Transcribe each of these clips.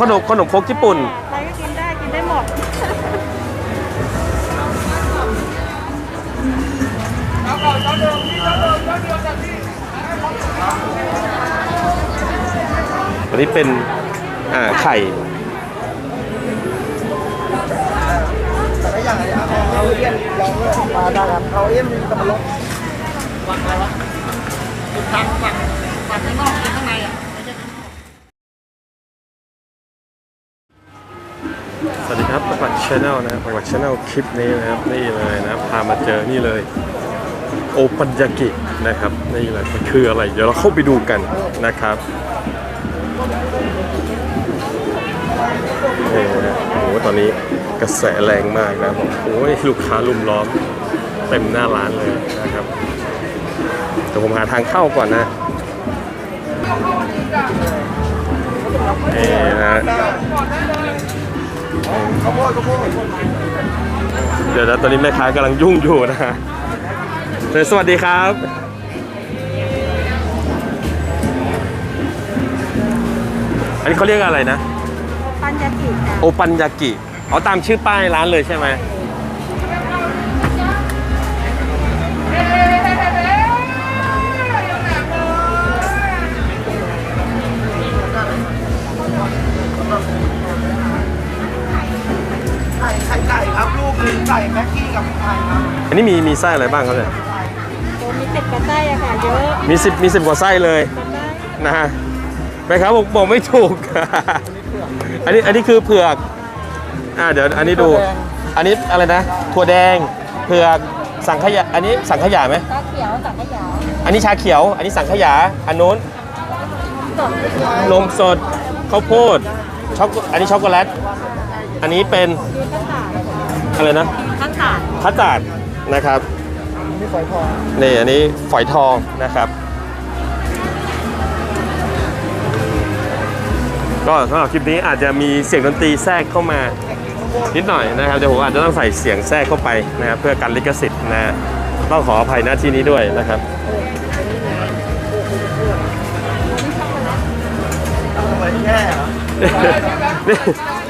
ขนมขนมครกญี่ปุ่น ใครก็กินได้กินได้หมดอันนี้เป็นอ่าไข่แต่ละอย่างเนี่ยเอาเอาเอี้ยนลองเลยมาได้ครับเอาเอี้ยนมีตะมลกวางอะไรวะฝั่งฝั่งฝั่งข้างนอกข้างใน ปักชาแนลนะครับประวัติชาแนลคลิปนี้นะครับนี่เลยนะพามาเจอนี่เลยโอปัญญากินะครับนี่เลยมันคืออะไร เดี๋ยวเราเข้าไปดูกันนะครับนี่นะโอ้โหตอนนี้กระแสแรงมากนะครับผมโอ้ยลูกค้าลุมล้อมเต็มหน้าร้านเลยนะครับเดี๋ยวผมหาทางเข้าก่อนนะนี่นะ เดี๋ยวนะตอนนี้แม่ค้ากำลังยุ่งอยู่นะฮะเดี๋ยวสวัสดีครับ อันนี้เขาเรียกอะไรนะ ปัญญาจิค่ะโอปัญญากิ อ๋อตามชื่อป้ายร้านเลยใช่ไหม นนี้มีมีไส้อะไรบ้างครับเนี่ยตัวมีเป็ดกระไส้อะค่ะเยอะมีสิบมีสิบกว่าไส้เลยกระไส้นะฮะแม่ค้าบอกบอกไม่ถูก อันนี้อันนี้คือเผือกอ่าเดี๋ยวอันนี้ดู อันนี้อะไรนะถั่วแดงเผือกสังขยาอันนี้สังขยาไหมตาเขียวสังขยาอันนี้ชาเขียว อันนี้สังขยาอันนู้นสดนมสดข้าวโพดช็อกโกอันนี้ช็อกโกแลตอันนี้เป็นมีข้าวสารอะไรนะข้าวสารคัสตาร์ด นะครับมีฝอยทองนี่อันนี้ฝอยทองนะครับ ก็สำหรับคลิปนี้อาจจะมีเสียงดนตรีแทรกเข้ามานิดหน่อยนะครับเดี๋ยวผมอาจจะต้องใส่เสียงแทรกเข้าไปนะครับเพื่อการลิขสิทธิ์นะฮะต้องขออภัยหน้าที่นี้ด้วยนะครับเอาทำไมแย่เหรอนี่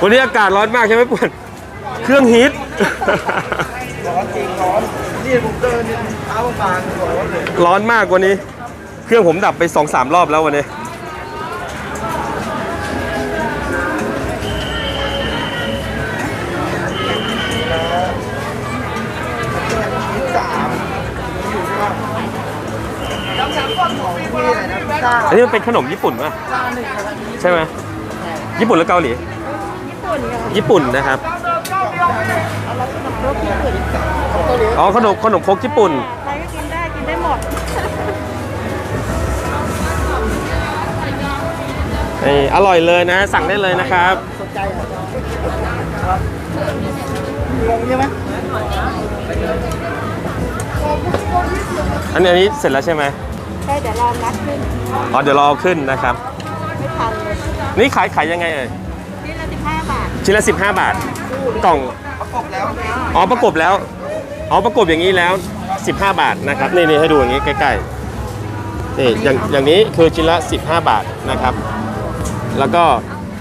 วันนี้อากาศร้อนมากใช่ไหมปวดเครื่องฮีท ร้อนจริงร้อนนี่ผมเดินเนี่ยเท้าบางๆร้อนเลยร้อนมากวันนี้ เครื่องผมดับไป2อสามรอบแล้ววันนี้ยี่สามอยู่ที่ว่าของพี่อะไรนะพิซซ่าอันนี้มันเป็นขนมญี่ปุ่นป่ะซ่าหนึ่งครับใช่ไหมญี่ปุ่นหรือเกาหลี ญี่ปุ่นค่ะญี่ปุ่นนะครับ รสญี่ปุ่นเกาหลีอ๋อขนมขนมครกญี่ปุ่น ใครก็กินได้กินได้หมดนี่อร่อยเลยนะสั่งได้เลยนะครับ สนใจเหรอครับงงใช่ไหมอันนี้อันนี้เสร็จแล้วใช่ไหมใช่เดี๋ยวรอนัดขึ้นอ๋อเดี๋ยวรอขึ้นนะครับ ไม่ทันเลยนี่ขายขายยังไงเอ่ย นี่ละสิบห้าบาท ชิ้นละ 15 บาท กล่องประกบแล้วอ๋อประกบแล้วอ๋อประกบอย่างนี้แล้ว 15 บาทนะครับนี่นี่ให้ดูอย่างนี้ใกล้ๆนี่อย่างอย่างนี้คือชิ้นละ 15 บาทนะครับ แล้วก็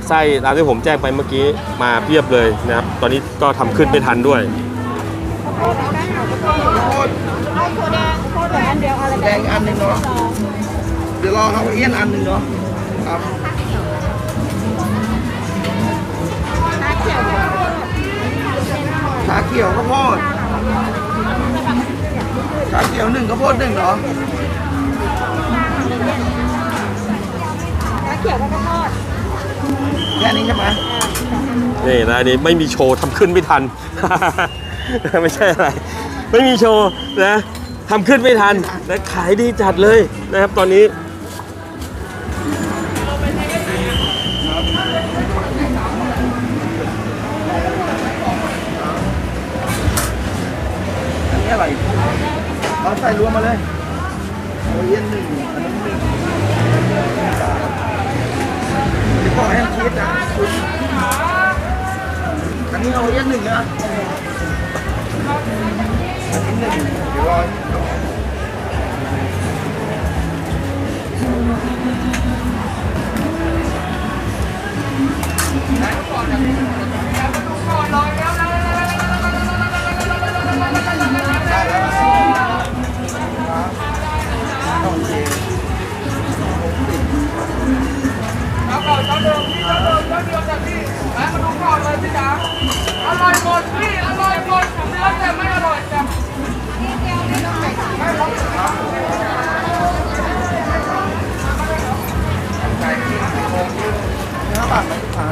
ไส้ตามที่ผมแจ้งไปเมื่อกี้มาเพียบเลยนะครับ ตอนนี้ก็ทำขึ้นไม่ทันด้วยโคตรเอาโคแดงโคตรอันเดียวอะไรแดงอันหนึ่งเนาะเดี๋ยวรอเขาเอี้ยนอันหนึ่งเนาะครับ ขียวชาเขียวข้าวโพดชาเขียวหนึ่งข้าวโพดหนึ่งเหรอน้าเขียวก็ข้าวโพดแค่นี้ใช่ไหมนี่นะอันนี้ไม่มีโชว์ทำขึ้นไม่ทัน ไม่ใช่อะไร ไม่มีโชว์นะทำขึ้นไม่ทันและขายดีจัดเลยนะครับตอนนี้ อันนี้อะไรเอาใส่รวมมาเลยโอ้ยเอี้ยนหนึ่งอันนั้นหนึ่งเดี๋ยวบอกให้มันคิดนะอันนี้เอาเอี้ยนหนึ่งนะอันนี้หนึ่งเดี๋ยวรอโอ อนเจ้าเดิมพี่เจ้าเดิมเจ้าเดียวจากพี่แม่มาดูก่อนเลยพี่จ๋าอร่อยหมดพี่อร่อยหมดเนื้อแต่ไม่อร่อยจ้ะห้าบาทไหมลูกค้า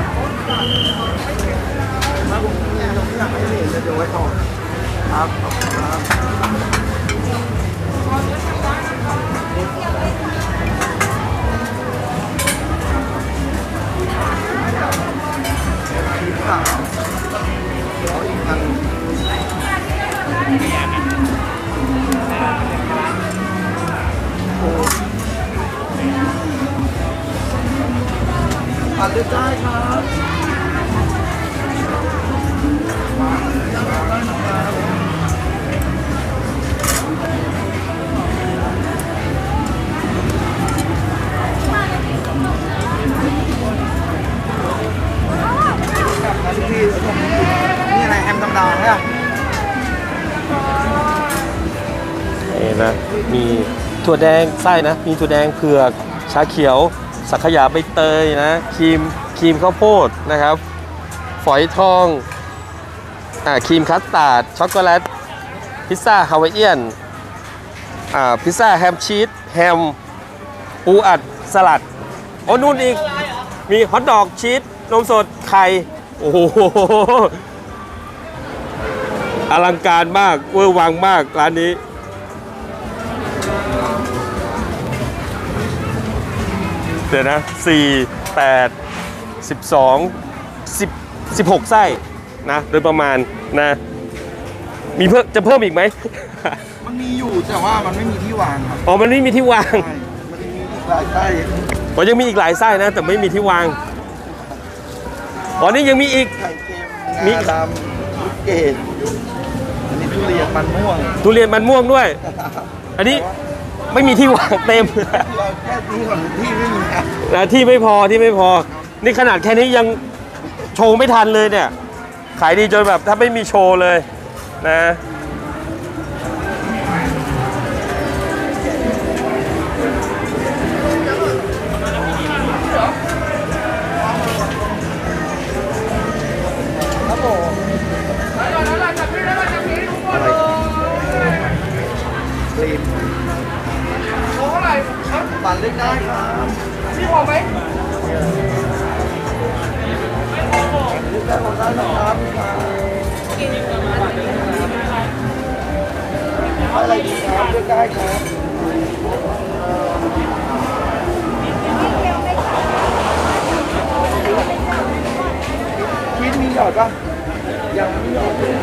ถ้าผมเนี่ยยกตัวอย่างไม่เห็นจะเดี๋ยวไว้ก่อครับขอบคุณครับ อีกสามเอาอีกพันโอ้ปัดเลือกได้ครับ นะพี่พี่ผมนี่อะไรแฮมธรรมดาเนี่ยนี่นะมีถั่วแดงไส้นะ มีถั่วแดงเผือกชาเขียว สังขยาใบเตยนะครีมครีมข้าวโพดนะครับ ฝอยทองอ่าครีมคัสตาร์ดช็อกโกแลตพิซซ่าฮาวายเอียนอ่าพิซซ่าแฮมชีสแฮมปูอัดสลัดโอ้นู่นอีก มีฮอทดอกชีสนมสดไข่ โอ้โหอลังการมากเวอร์วังมากร้านนี้ เดี๋ยวนะ 4 8 12 10 16 ไส้นะ โดยประมาณนะ มีเพิ่มจะเพิ่มอีกไหม มันมีอยู่แต่ว่ามันไม่มีที่วางครับอ๋อ มันไม่มีที่วางใช่มันจะมีอีกหลายไส้อ๋อยังมีอีกหลายไส้นะ แต่ไม่มีที่วาง อ๋อนี่ยังมีอีก ไข่เค็มมี งาดำลูกเกดอันนี้ทุเรียนมันม่วงทุเรียนมันม่วงด้วย อันนี้ไม่มีที่วางเต็ม เราแค่ที่ก่อนที่ไม่มีครับนะที่ไม่พอที่ไม่พอ นี่ขนาดแค่นี้ยังโชว์ไม่ทันเลยเนี่ย ขายดีจนแบบถ้าไม่มีโชว์เลยนะ เล็กได้ครับพี่พอไหมเลือกได้หมดได้นะครับอะไรดีครับเลือกได้ครับชีสมีหยอดปะยังไม่หยอดเลย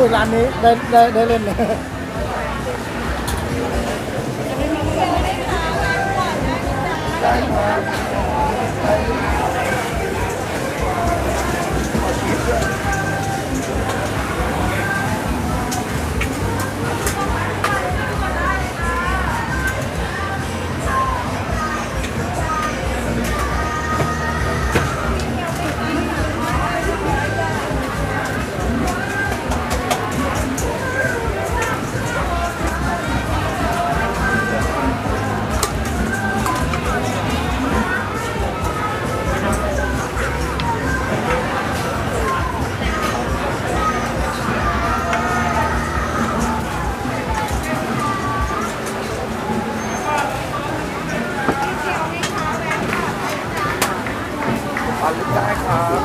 อุ้ยร้านนี้ได้ได้ได้เล่นเลยานลึกได้ครับ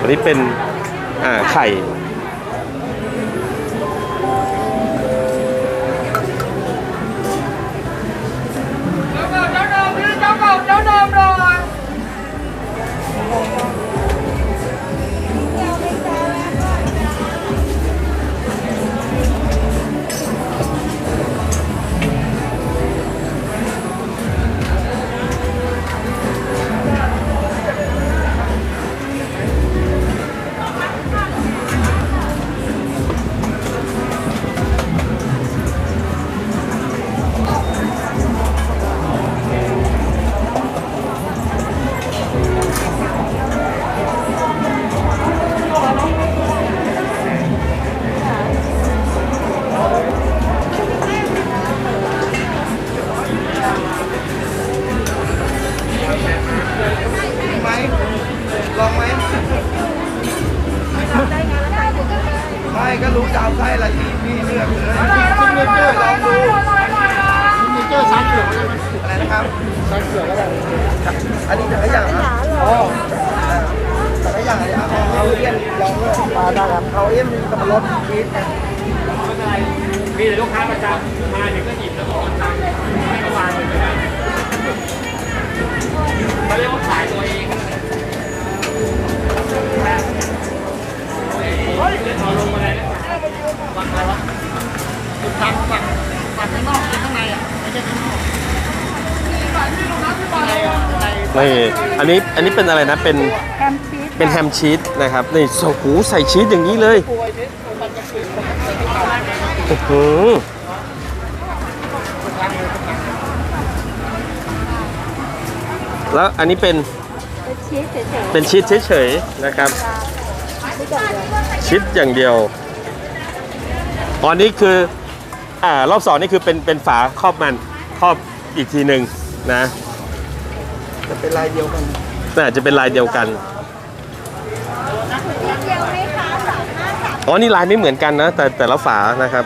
อันนี้เป็น อ่า ไข่ องด้วยปลาได้ครับเอาเอี้ยมีสับปะรดชีสมีแต่ลูกค้าประจำมาถึงก็หยิบแล้วก็โอนตังค์ให้เขาวางเลยก็ได้เขาเรียกว่าขายตัวเองเฮ้ยเอาลงมาเลยนะฝั่งฝั่งฝั่งข้างนอกข้างในอะไม่ใช่ข้างนอกในในนี่อันนี้อันนี้เป็นอะไรนะเป็น เป็นแฮมชีสนะครับนี่โอ้โหใส่ชีสอย่างนี้เลยกล้วยนิดมันจะกลิ่นมันจะไม่ต่างโอ้โหแล้วอันนี้เป็นเป็นชีสเฉยเป็นชีสเฉยๆนะครับๆที่เดียวชีสอย่างเดียวอ๋อนี่คืออ่ารอบสองนี่คือเป็นเป็นฝาครอบมันครอบอีกทีหนึ่งนะจะเป็นลายเดียวกันน่าจะเป็นลายเดียวกัน นิดเดียวไหมคะสามห้าสาม อ๋อนี่ลายไม่เหมือนกันนะ แต่แต่ละฝานะครับ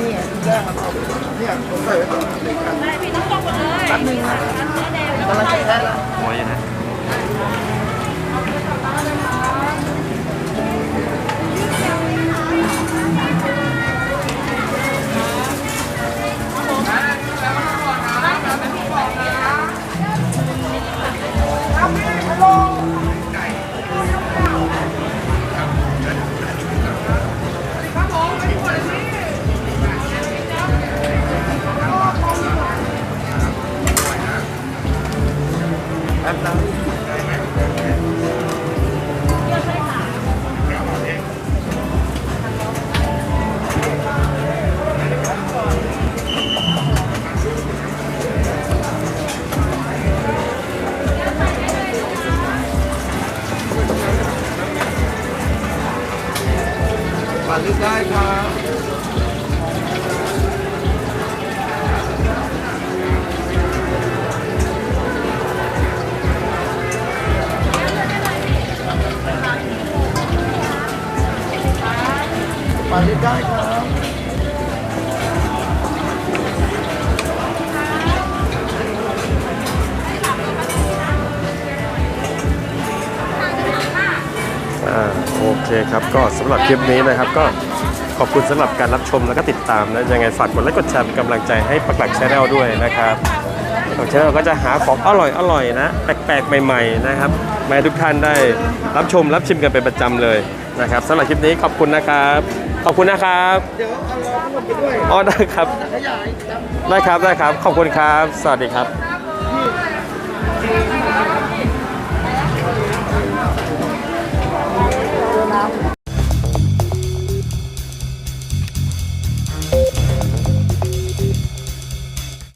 นที่นี่ไงชุดแรกมันเอาเนี่ยผมใส่ไว้ก่อนหนึ่งอันได้พี่ต้องตกหมดเลยแป๊บนึงนะกำลังจะแค่แล้วพอยังนะ หรับคลิปนี้นะครับ ก็ขอบคุณสำหรับการรับชมแล้วก็ติดตามนะยังไงฝากกดไลค์กดแชร์เป็นกำลังใจให้ปักหลักชาแนลด้วยนะครับปักชาแนลก็จะหาของอร่อยอร่อยๆนะแปลกๆใหม่ๆนะครับมาให้ทุกท่านได้รับชมรับชิมกันเป็นประจำเลยนะครับสำหรับคลิปนี้ขอบคุณนะครับ ขอบคุณนะครับเดี๋ยวเอาล้อทั้งหมดไปด้วยอ๋อได้ครับขยายจำได้ครับได้ครับ ขอบคุณครับ สวัสดีครับ